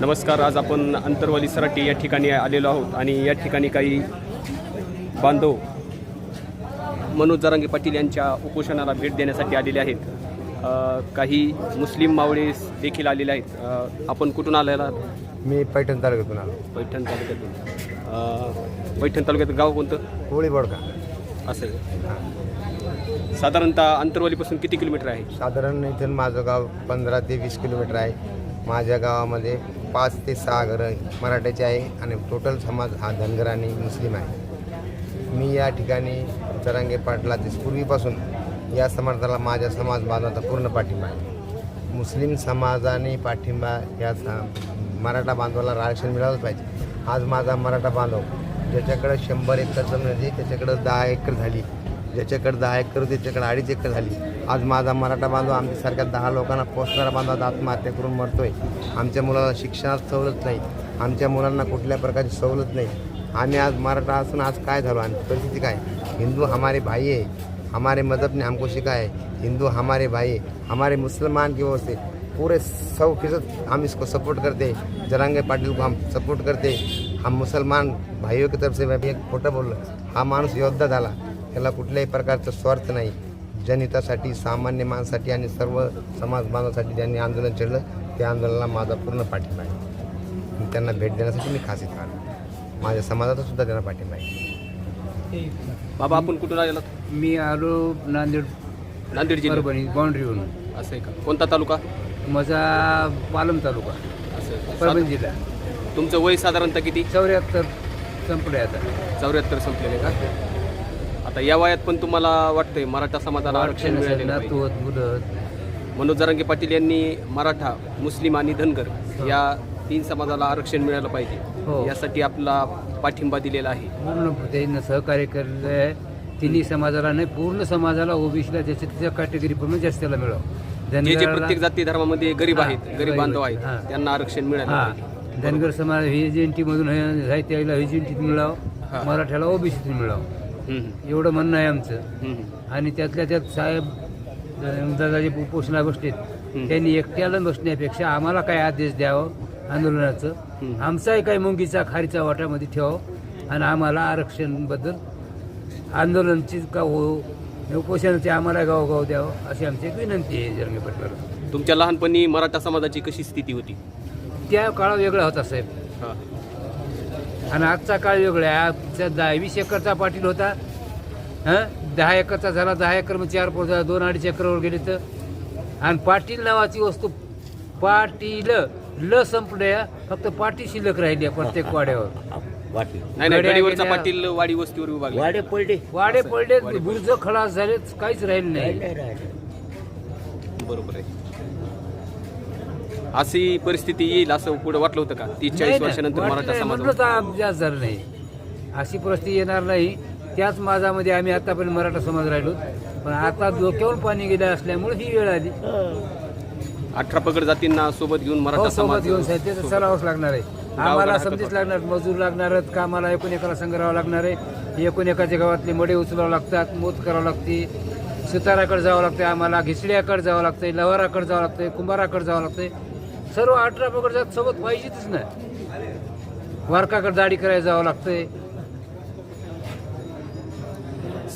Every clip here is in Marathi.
नमस्कार आज आपण अंतरवाली सराटी या ठिकाणी आलेलो आहोत आणि या ठिकाणी काही बांधव मनोज जरांगे पाटील यांच्या उपोषणाला भेट देण्यासाठी आलेले आहेत. काही मुस्लिम मावळे देखील आलेले आहेत. आपण कुठून आलेला? मी पैठण तालुक्यातून आलो. पैठण तालुक्यातून. पैठण तालुक्यात गाव कोणतं? कोळी बोडका. असं आहे. साधारणतः अंतरवालीपासून किती किलोमीटर आहे? साधारण इथून माझं गाव पंधरा ते वीस किलोमीटर आहे. माझ्या गावामध्ये पाच ते सहा घरं मराठ्याचे आहे आणि टोटल समाज हा धनगर आणि मुस्लिम आहे. मी या ठिकाणी चरांगे पाटलाचे पूर्वीपासून या समाजाला माझ्या समाज बांधवाचा पूर्ण पाठिंबा आहे. मुस्लिम समाजाने पाठिंबा या मराठा बांधवाला आरक्षण मिळालंच पाहिजे. आज माझा मराठा बांधव ज्याच्याकडं शंभर एकर जमीन होती त्याच्याकडं दहा एकर झाली. ज्याच्याकडे दहा एकर होती त्याच्याकडे अडीच एकर झाली. आज माझा मराठा बांधव आमच्यासारख्या दहा लोकांना पोचणारा बांधव आत्महत्या करून मरतोय. आमच्या मुलाला शिक्षणात सवलत नाही. आमच्या मुलांना कुठल्या प्रकारची सवलत नाही. आम्ही आज मराठा असून आज काय झालो आमची परिस्थिती काय? हिंदू हमारे भाई आहे. हमारे मज़हब ने हमको सिखाया है हिंदू हमारे भाई है हमारे मुसलमान की ओर से पूरे सौ फीसद हम इसको सपोर्ट करते हैं. जरांगे पाटिल को हम सपोर्ट करते हैं. हम मुसलमान भाइयों की तरफ से मैं भी एक खोटं बोललो हा माणूस योद्धा झाला. त्याला कुठल्याही प्रकारचा स्वार्थ नाही. जनहितासाठी सामान्य माणसासाठी आणि सर्व समाज बांधवासाठी ज्यांनी आंदोलन छेडलं त्या आंदोलनाला माझा पूर्ण पाठिंबा आहे. मी त्यांना भेट देण्यासाठी मी खास इथं आलो. माझ्या समाजाचा सुद्धा त्यांना पाठिंबा आहे. बाबा आपण कुठून आलेला मी आलो नांदेड नांदेड जिल्हा परभणी बाउंड्रीवरून असं आहे का? कोणता तालुका? माझा पालम तालुका. असं आहे? परभणी जिल्हा. तुमचं वय साधारणतः किती? चौऱ्याहत्तर संपले आता. चौऱ्याहत्तर संपलेले का? आता या वयात पण तुम्हाला वाटतंय मराठा समाजाला आरक्षण मिळालेलं पाहिजे. मनोज जरांगे पाटील यांनी मराठा मुस्लिम आणि धनगर या तीन समाजाला आरक्षण मिळालं पाहिजे हो. यासाठी आपला पाठिंबा दिलेला आहे पूर्ण त्यांना सहकार्य केलेलं आहे तिन्ही समाजाला नाही पूर्ण समाजाला ओबीसीला ज्याच्या त्याच्या कॅटेगरीप्रमाणे जास्त त्याला मिळावं जे जे धनगराला- प्रत्येक जाती धर्मामध्ये गरीब हा, आहेत गरीब गरीब बांधव आहेत. आहेत हा. त्यांना आरक्षण मिळालं हा पाहिजे धनगर समाज व्ही मधून त्याला व्ही हा. मिळावं मराठ्याला ओबीसीतून मिळावं एवढं म्हणणं आहे आमचं. आणि त्यातल्या त्यात साहेब अं, दादा जे उपोषणा बसलेत. त्यांनी एकट्याला बसण्यापेक्षा आम्हाला काय आदेश द्यावं आंदोलनाचं. आमचाही काही मुंगीचा खारीचा वाटामध्ये ठेवावं आणि आम्हाला आरक्षणबद्दल आंदोलनची का हो उपोषणाचे आम्हाला गावगाव द्यावं अशी आमची एक विनंती आहे जरंगे पटलाला तुमच्या लहानपणी मराठा समाजाची कशी स्थिती होती त्या काळ वेगळा होता साहेब. आणि आजचा काळ वेगळा आहे. आजचा दहा वीस एकरचा पाटील होता. हं? दहा एकरचा झाला दहा एकर मग चार पोर झाला दोन अडीच एकरवर गेले तर. आणि पाटील नावाची वस्तू पाटील ल संपले फक्त पाटी शिल्लक राहिली आहे प्रत्येक वाड्यावर. नाही नाही गड्या गडीवरचा गेल्या- पाटील वाडी वस्तीवर विभागला. वाडे पडले. वाडे पडले बुर्ज खलास झाले काहीच राहिलं नाही. बरोबर आहे. अशी परिस्थिती येईल असं पुढे वाटलं होतं का? तीस चाळीस वर्षानंतर मराठा समाज जास्त झालं नाही. अशी परिस्थिती येणार नाही. त्याच माझामध्ये आम्ही आतापर्यंत मराठा समाज राहिलो. पण आता डोक्यावर पाणी गेलं असल्यामुळे ही वेळ आली. अठरा पगड जातींना सोबत घेऊन हो मराठा सोबत समाज घेऊन त्याचं चलावंच लागणार आहे. आम्हाला समजीच लागणार मजूर लागणार कामाला एकूण एकाला संग्रहावं लागणार आहे. एकूण एकाच्या गावातले मडे उचलावं लागतात मोत करावं लागते. सुताराकडे जावं लागते आम्हाला घिसड्याकडे जावं लागतंय लवाराकडे जावं लागतंय कुंभाराकडे जावं लागतंय. सर्व अठरा पकड जात सोबत पाहिजेच ना. वारकाकडे दाढी करायला जावं लागतंय.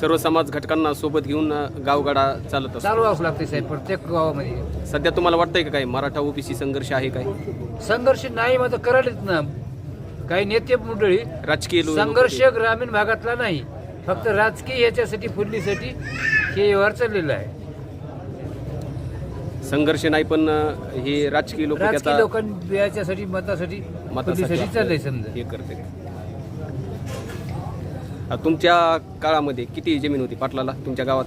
सर्व समाज घटकांना सोबत घेऊन गावगाडा चालत असतो. चालवावंच लागते साहेब प्रत्येक गावामध्ये. सध्या तुम्हाला वाटतंय का काय मराठा ओबीसी संघर्ष आहे काय? संघर्ष नाही मात्र करायलाच ना. काही नेते मंडळी राजकीय लो- संघर्ष ग्रामीण भागातला नाही. फक्त राजकीय याच्यासाठी फुडणीसाठी हे व्यवहार चाललेला आहे. संघर्ष नाही पण हे राजकीय लोक राजकीय लोकांनी याच्यासाठी मतासाठी मतासाठी चाललंय समजा. हे करते. तुमच्या काळामध्ये किती जमीन होती पाटलाला तुमच्या गावात?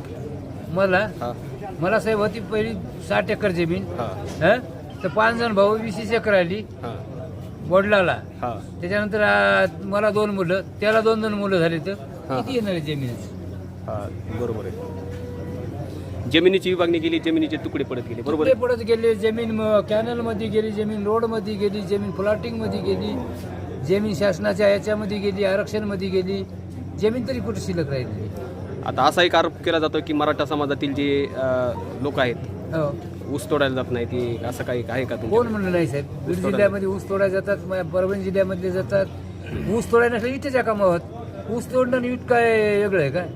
मला? हा. मला साहेब होती पहिली साठ एकर जमीन. हा. हं? तर पाच जण भाऊ वीस एकर आली. हा. वडिलाला. हा. त्याच्यानंतर आ, मला दोन मुलं त्याला दोन दोन मुलं झाली तर. किती येणार आहे जमीन हा बरोबर आहे. जमिनीची विभागणी केली जमिनीचे तुकडे पडत गेले बरोबर तुकडे आहे पडत गेले जमीन कॅनलमध्ये गेली जमीन रोडमध्ये गेली जमीन प्लॉटिंगमध्ये गेली जमीन शासनाच्या याच्यामध्ये गेली आरक्षणमध्ये गेली जमीन तरी कुठे शिल्लक राहिली? आता असा एक आरोप केला जातो की मराठा समाजातील जे लोक आहेत हो. ऊस तोडायला जात नाही ती असं काही आहे का कोण म्हणलं नाही साहेब? बीड. जिल्ह्यामध्ये ऊस तोडायला जातात म- परभणी जिल्ह्यामध्ये जातात. ऊस तोडायला नसलं इटेच्या कामावत ऊस तोडणं इट काय वेगळं आहे काय?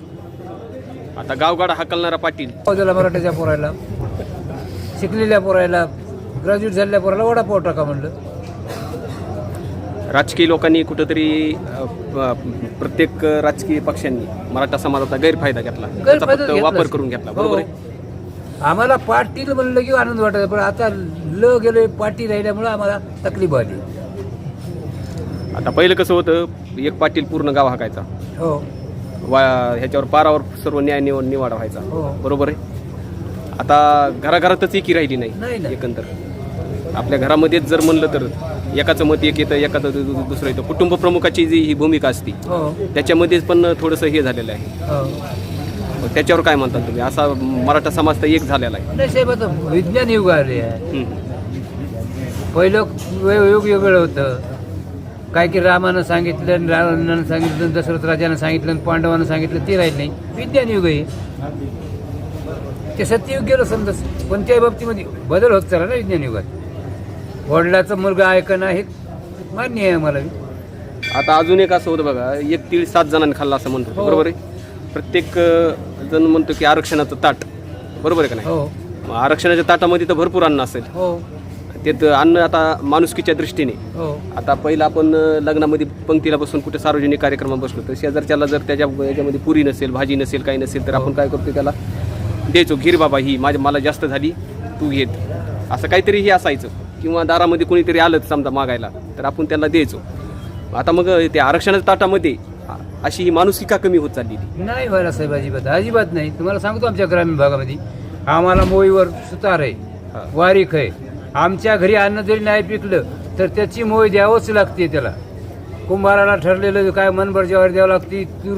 आता गावगाडा हाकलणारा पाटील. त्याला मराठ्याच्या पोरायला शिकलेल्या पोरायला ग्रॅज्युएट झालेल्या पोराला वडापाव टाका म्हणलं. राजकीय लोकांनी कुठंतरी अ, प- प्रत्येक राजकीय पक्षांनी मराठा समाजाचा गैरफायदा घेतला. त्याचा गैरफायदा फक्त वापर. करून घेतला. हो. बरोबर आहे? आम्हाला पाटील म्हणलं की आनंद वाटायचा पण आता ल गेले पाटी राहिल्यामुळे आम्हाला तकलीफ आली. आता पहिलं कसं होतं एक पाटील पूर्ण गाव हाकायचा. हो. वा ह्याच्यावर पारावर सर्व न्याय निव निवाडा व्हायचा. हो. बरोबर आहे? आता घराघरातच एकी राहिली नाही नाही ना. एकंदर. आपल्या घरामध्येच जर म्हणलं तर एकाचं मत एक येतं एकाचं दु- दु- दुसरं येतं. कुटुंब प्रमुखाची जी ही भूमिका असते हो. त्याच्यामध्येच पण थोडंसं हे झालेलं आहे. हो. मग त्याच्यावर काय म्हणतात तुम्ही? असा मराठा समाज तर एक झालेला आहे. नाही साहेब आता विज्ञान युग आले आहे. हम्म. पहिलं वे- युग वेगळं होतं. काय की रामानं सांगितलं रावणानं सांगितलं दशरथ राजानं सांगितलं पांडवानं सांगितलं ते राहिलं नाही. विज्ञान युग आहे. ते सत्ययुग गेलं समजा कोणत्याही बाबतीमध्ये बदल होत चालला ना विज्ञान युगात वडिलाचा मुलगा ऐकणं हे मान्य आहे मला आता अजून एक असं होतं बघा एक तीळ सात जणांनी खाल्ला असं म्हणतो. हो. बरोबर आहे? प्रत्येक जण म्हणतो की आरक्षणाचं ताट. बरोबर आहे का नाही? हो. आरक्षणाच्या ताटामध्ये तर भरपूर अन्न असेल. हो. ते तर अन्न आता माणुसकीच्या दृष्टीने. हो. आता पहिलं आपण लग्नामध्ये पंक्तीला बसून कुठे सार्वजनिक कार्यक्रमात बसलो तर शेजारच्याला जर त्याच्या याच्यामध्ये पुरी नसेल भाजी नसेल काही नसेल तर आपण काय करतो त्याला द्यायचो घीर बाबा ही माझ्या मला जास्त झाली तू घेत असं काहीतरी हे असायचं. किंवा दारामध्ये कोणीतरी आलं समजा मागायला तर आपण त्याला द्यायचो. आता मग त्या आरक्षणाच्या ताटामध्ये अशी ही माणुसकी का कमी होत चाललेली? नाही व्हायला साहेब अजिबात अजिबात नाही. तुम्हाला सांगतो आमच्या ग्रामीण भागामध्ये आम्हाला मोईवर सुतार हा. आहे वारीख आहे. आमच्या घरी अन्न जरी नाही पिकलं तर त्याची मोय द्यावंच लागते त्याला. कुंभाराला ठरलेलं काय मनभर ज्वारी द्यावं लागते तूर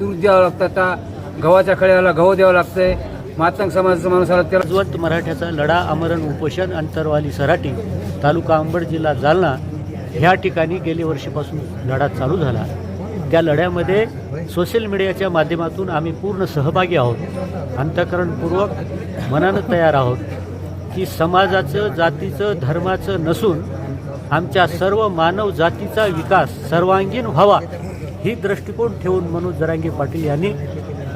तूर द्यावं लागतं गव्हाच्या खळ्याला गहू द्यावं लागतंय. मातंग समाजाचा माणूस आला त्याला जिवंत मराठ्याचा लढा आमरण उपोषण अंतरवाली सराटी तालुका अंबड जिल्हा जालना ह्या ठिकाणी गेल्या वर्षीपासून लढा चालू झाला. त्या लढ्यामध्ये सोशल मीडियाच्या माध्यमातून आम्ही पूर्ण सहभागी आहोत. अंतकरणपूर्वक मनानं तयार आहोत. की समाजाचं जातीचं धर्माचं नसून आमच्या सर्व मानव जातीचा विकास सर्वांगीण व्हावा ही दृष्टिकोन ठेवून मनोज जरांगे पाटील यांनी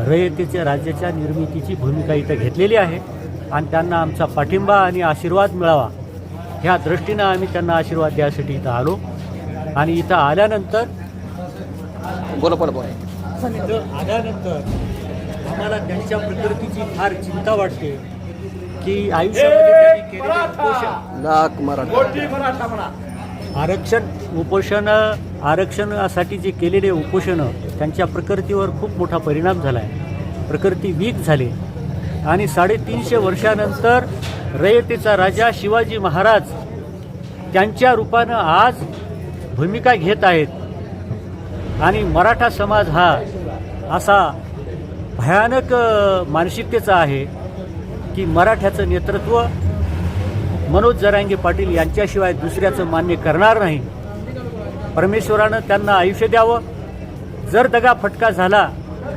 रयतेच्या राज्याच्या निर्मितीची भूमिका इथं घेतलेली आहे. आणि त्यांना आमचा पाठिंबा आणि आशीर्वाद मिळावा ह्या दृष्टीनं आम्ही त्यांना आशीर्वाद द्यासाठी इथं आलो. आणि इथं आल्यानंतर बोला बोला बोला. आल्यानंतर आम्हाला त्यांच्या प्रकृतीची फार चिंता वाटते. की आयुष्यामध्ये त्यांनी केलेले उपोषण. लाख मराठा. आरक्षण उपोषण आरक्षणासाठी जे केलेले उपोषण त्यांच्या प्रकृतीवर खूप मोठा परिणाम झाला आहे प्रकृती वीक झाली. आणि साडेतीनशे वर्षानंतर रयतेचा राजा शिवाजी महाराज त्यांच्या रूपानं आज भूमिका घेत आहेत. आणि मराठा समाज हा असा भयानक मानसिकतेचा आहे. की मराठ्याचं नेतृत्व मनोज जरांगे पाटील यांच्याशिवाय दुसऱ्याचं मान्य करणार नाही. परमेश्वरानं त्यांना आयुष्य द्यावं. जर दगा फटका झाला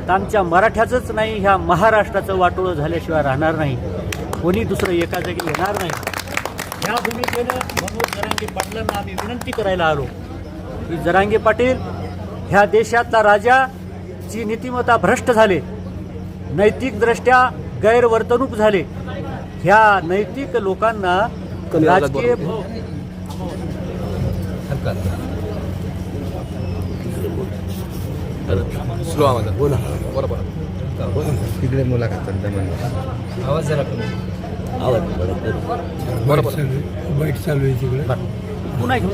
तर आमच्या मराठ्याचंच नाही ह्या महाराष्ट्राचं वाटोळं झाल्याशिवाय राहणार नाही. कोणी दुसरं एका जागी येणार नाही. ह्या भूमिकेनं मनोज जरांगे पाटलांना आम्ही विनंती करायला आलो की जरांगे पाटील ह्या देशातला राजा ची नीतिमत्ता भ्रष्ट झाले नैतिकदृष्ट्या गैरवर्तणूक झाले. ह्या नैतिक लोकांना राजकीय स्लो आवाजात. बोला. बोला बोला. तिकडे मुलाखत आवाज जरा कमी. बरोबर पुन्हा घेऊ